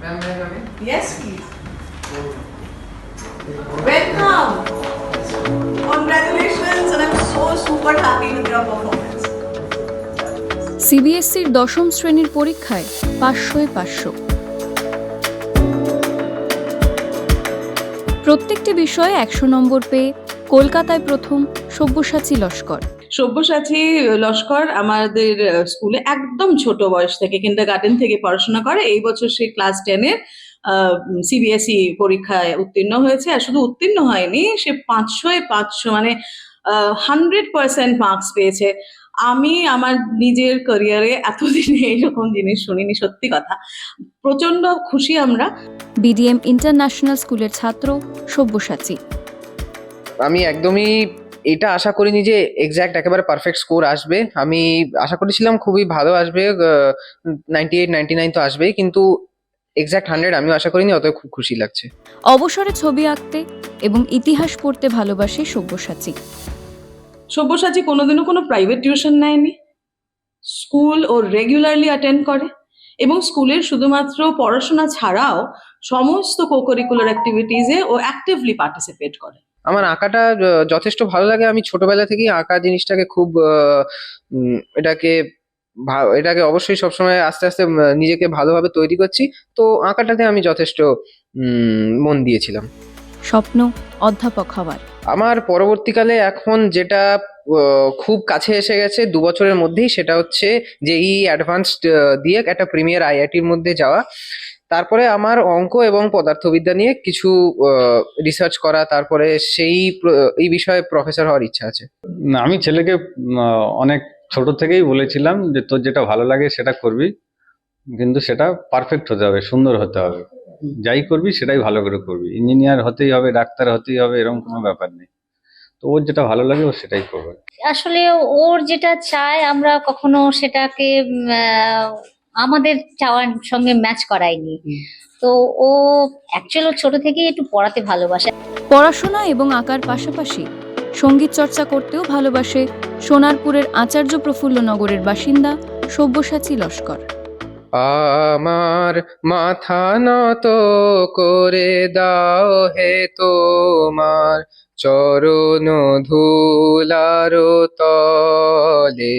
Ma'am, may I come in? Yes, please. Welcome. Congratulations, and I'm so super happy with your performance. সিবিএসসির দশম শ্রেণির পরীক্ষায় পাঁচশোয় পাঁচশো প্রত্যেকটি বিষয়ে একশো নম্বর পেয়ে কলকাতায় প্রথম সব্যসাচী লস্কর সব্যসাচী লস্কর আমাদের স্কুলে একদম ছোট বয়স থেকে কিন্ডার গার্ডেন থেকে পড়াশোনা করে। এই বছর সে ক্লাস টেনের সিবিএসই পরীক্ষায় উত্তীর্ণ হয়েছে। আর শুধু উত্তীর্ণ হয়নি সে পাঁচশোয় পাঁচশো মানে হান্ড্রেড পার্সেন্ট মার্কস পেয়েছে। আমি আমার নিজের ক্যারিয়ারে এতদিনে এইরকম জিনিস শুনিনি সত্যি কথা। প্রচণ্ড খুশি আমরা। বিডিএম ইন্টারন্যাশনাল স্কুলের ছাত্র সব্যসাচী। আমি একদমই এটা আশা করিনি যে এক্স্যাক্ট একেবারে পারফেক্ট স্কোর আসবে। আমি আশা করেছিলাম খুবই ভালো আসবে নাইনটি এইট নাইনটি নাইন তো আসবেই কিন্তু এক্স্যাক্ট হান্ড্রেড আমিও আশা করিনি অত খুব খুশি লাগছে। অবসরে ছবি আঁকতে এবং ইতিহাস পড়তে ভালোবাসে সব্যসাচী। সব্যসাচী কোনোদিনও কোনো প্রাইভেট টিউশন নেয়নি। স্কুল ও রেগুলারলি অ্যাটেন্ড করে এবং স্কুলের শুধুমাত্র পড়াশোনা ছাড়াও সমস্ত কোকারিকুলার অ্যাক্টিভিটিসে ও অ্যাক্টিভলি পার্টিসিপেট করে। আমার আঁকাটা যথেষ্ট ভালো লাগে। আমি ছোটবেলা থেকেই আঁকা জিনিসটাকে খুব এটাকে এটাকে অবশ্যই সবসময় আস্তে আস্তে নিজেকে ভালোভাবে তৈরি করছি। তো আঁকাটাতে আমি যথেষ্ট মন দিয়েছিলাম। স্বপ্ন অধ্যাপক হওয়ার। আমার পরবর্তীকালে এখন যেটা খুব কাছে এসে গেছে দু বছরের মধ্যেই সেটা হচ্ছে যে ই অ্যাডভান্সড দিয়ে একটা প্রিমিয়ার আইআইটির মধ্যে যাওয়া। তারপরে আমার অঙ্ক এবং পদার্থবিদ্যা নিয়ে কিছু রিসার্চ করা তারপরে সেই এই বিষয়ে প্রফেসর হওয়ার ইচ্ছা আছে। না আমি ছেলেকে অনেক ছোট থেকেই বলেছিলাম যে তোর যেটা ভালো লাগে সেটা করবি কিন্তু সেটা পারফেক্ট হতে হবে সুন্দর হতে হবে। যাই করবি সেটাই ভালো করে করবি। ইঞ্জিনিয়ার হতেই হবে ডাক্তার হতেই হবে এরকম কোনো ব্যাপার নেই। তো ওর যেটা ভালো লাগে ও সেটাই করবে। আসলে ওর যেটা চায় আমরা কখনো সেটাকে আমাদের চাওয়ার সঙ্গে ম্যাচ করায়নি। তো ও অ্যাকচুয়ালি ছোট থেকেই একটু পড়াতে ভালোবাসে। পড়াশোনা এবং আঁকার পাশাপাশি সংগীত চর্চা করতেও ভালোবাসে সোনারপুরের আচার্য প্রফুল্ল নগরের বাসিন্দা সব্যসাচী লস্কর। আমার মাথা নত করে দাও হে তোমার চরণ ধুলার তলে।